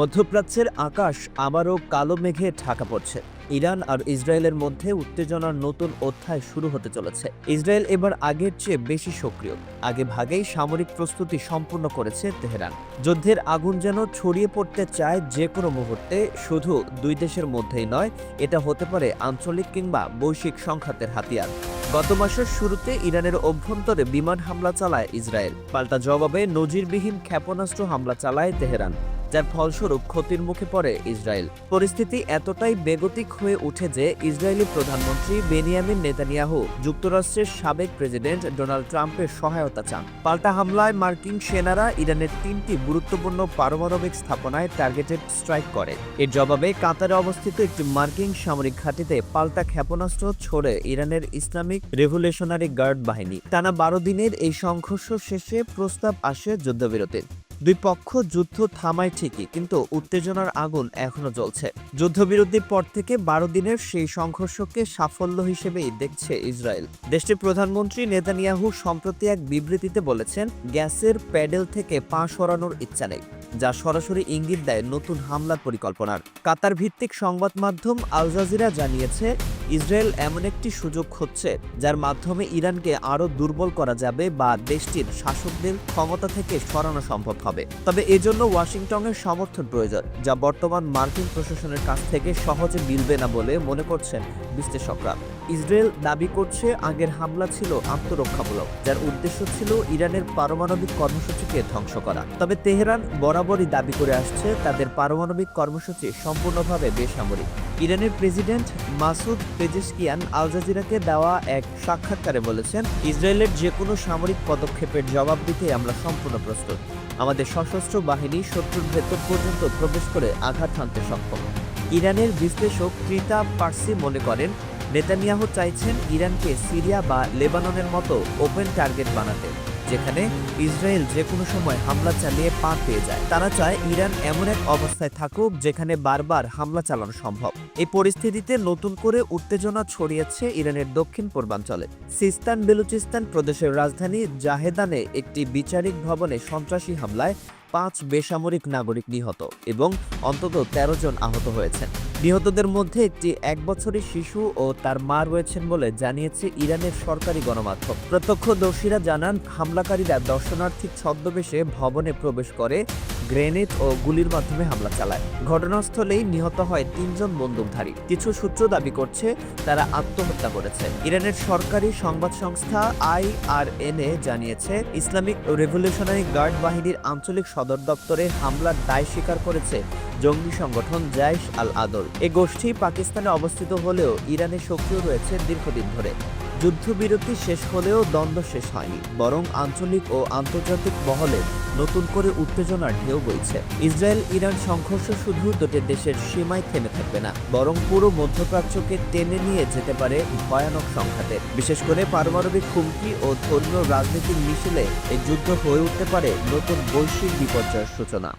মধ্যপ্রাচ্যের আকাশ আবারও কালো মেঘে ঢাকা পড়ছে। ইরান আর ইসরায়েলের মধ্যে উত্তেজনার নতুন অধ্যায় শুরু হতে চলেছে। ইসরায়েল এবার আগের চেয়ে বেশি সক্রিয়। আগে ভাগেই সামরিক প্রস্তুতি সম্পূর্ণ করেছে তেহরান। যুদ্ধের আগুন যেন ছড়িয়ে পড়তে চায় যে কোনো মুহূর্তে, শুধু দুই দেশের মধ্যেই নয়, এটা হতে পারে আঞ্চলিক কিংবা বৈশ্বিক সংঘাতের হাতিয়ার। গত মাসের শুরুতে ইরানের অভ্যন্তরে বিমান হামলা চালায় ইসরায়েল। পাল্টা জবাবে নজিরবিহীন ক্ষেপণাস্ত্র হামলা চালায় তেহরান। যার ফলস্বরূপ ক্ষতির মুখে পড়ে ইসরায়েল। পরিস্থিতি এতটাই বেগতিক হয়ে উঠে যে ইসরায়েলি প্রধানমন্ত্রী বেনিয়ামিন নেতানিয়াহু যুক্তরাষ্ট্রের সাবেক প্রেসিডেন্ট ডোনাল্ড ট্রাম্পের সহায়তা চান। পাল্টা হামলায় মার্কিন সেনারা ইরানের তিনটি গুরুত্বপূর্ণ পারমাণবিক স্থাপনায় টার্গেটেড স্ট্রাইক করে। এর জবাবে কাতারে অবস্থিত একটি মার্কিন সামরিক ঘাঁটিতে পাল্টা ক্ষেপণাস্ত্র ছড়ে ইরানের ইসলামিক রেভলিউশনারি গার্ড বাহিনী। টানা বারো দিনের এই সংঘর্ষ শেষে প্রস্তাব আসে যুদ্ধবিরতির। দুই পক্ষ যুদ্ধ থামায় ঠিকই, কিন্তু উত্তেজনার আগুন এখনও জ্বলছে। যুদ্ধবিরতির পর থেকে বারো দিনের সেই সংঘর্ষকে সাফল্য হিসেবেই দেখছে ইসরায়েল। দেশটির প্রধানমন্ত্রী নেতানিয়াহু সম্প্রতি এক বিবৃতিতে বলেছেন, গ্যাসের প্যাডেল থেকে পা সরানোর ইচ্ছা নেই, যা সরাসরি ইঙ্গিত দেয় নতুন হামলার পরিকল্পনার। কাতার ভিত্তিক সংবাদ মাধ্যম আল জাজিরা জানিয়েছে ইসরায়েল এমন একটি সুযোগ হচ্ছে যার মাধ্যমে ইরানকে আরও দুর্বল করা যাবে বা দেশটির শাসকদের ক্ষমতা থেকে সরানো সম্ভব হবে। তবে এজন্য ওয়াশিংটনের সমর্থন প্রয়োজন, যা বর্তমান মার্কিন প্রশাসনের কাছ থেকে সহজে মিলবে না বলে মনে করছেন বিশ্লেষকরা। ইসরায়েল দাবি করছে আগের হামলা ছিল আত্মরক্ষামূলক, যার উদ্দেশ্য ছিল ইরানের পারমাণবিক কর্মসূচিকে ধ্বংস করা। তবে তেহরান বরাবরই দাবি করে আসছে তাদের পারমাণবিক কর্মসূচি সম্পূর্ণভাবে বেসামরিক। ইরানের প্রেসিডেন্ট মাসুদ পেজেশকিয়ান আল জাজিরাকে দেওয়া এক সাক্ষাৎকারে বলেছেন, ইসরায়েলের যে কোনো সামরিক পদক্ষেপের জবাব দিতে আমরা সম্পূর্ণ প্রস্তুত। আমাদের সশস্ত্র বাহিনী শত্রুর ভেতর পর্যন্ত প্রবেশ করে আঘাত হানতে সক্ষম। ইরানের বিশ্লেষক ক্রিতা পার্সি মনে করেন, নেতানিয়াহু চাইছেন ইরানকে সিরিয়া বা লেবাননের মতো ওপেন টার্গেট বানাতে। যেখানে ইসরায়েল যে কোনো সময় হামলা চালিয়ে পার পেয়ে যায়। তারা চায় ইরান এমন এক অবস্থায় থাকুক যেখানে বারবার হামলা চালানো সম্ভব। এই পরিস্থিতিতে নতুন করে উত্তেজনা ছড়িয়েছে ইরানের দক্ষিণ পূর্বাঞ্চলে। সিস্তান বেলুচিস্তান প্রদেশের রাজধানী জাহেদানে একটি বিচারিক ভবনে সন্ত্রাসী হামলায় পাঁচ বেসামরিক নাগরিক নিহত এবং অন্তত ১৩ জন আহত হয়েছেন। নিহতদের মধ্যে একটি এক বছরের শিশু ও তার মা রয়েছেন বলে জানিয়েছে ইরানের সরকারি গণমাধ্যম। প্রত্যক্ষদর্শীরা জানান, হামলাকারীরা দর্শনার্থী ছদ্মবেশে ভবনে প্রবেশ করে গ্রেনেড ও গুলির মাধ্যমে হামলা চালায়। ঘটনাস্থলেই নিহত হয় তিনজন বন্দুকধারী। কিছু সূত্র দাবি করছে, তারা আত্মহত্যা করেছে। ইরানের সরকারি সংবাদ সংস্থা আইআরএনএ জানিয়েছে, ইসলামিক রেভলিউশনারি গার্ড বাহিনীর আঞ্চলিক সদর দপ্তরে হামলার দায় স্বীকার করেছে জঙ্গি সংগঠন জাইশ আল আদল এ গোষ্ঠী পাকিস্তানে অবস্থিত হলেও ইরানে সক্রিয় রয়েছে দীর্ঘদিন ধরে। যুদ্ধবিরতি শেষ হলেও দ্বন্দ্ব শেষ হয়নি, বরং আঞ্চলিক ও আন্তর্জাতিক মহলে নতুন করে উত্তেজনার ঢেউ বইছে। ইসরায়েল ইরান সংঘর্ষ শুধু দুটি দেশের সীমায় থেমে থাকবে না, বরং পুরো মধ্যপ্রাচ্যকে টেনে নিয়ে যেতে পারে ভয়ানক সংঘাতে। বিশেষ করে পারমাণবিক হুমকি ও ধর্মীয় রাজনীতির মিশেলে এই যুদ্ধ হয়ে উঠতে পারে নতুন বৈশ্বিক বিপর্যয়ের সূচনা।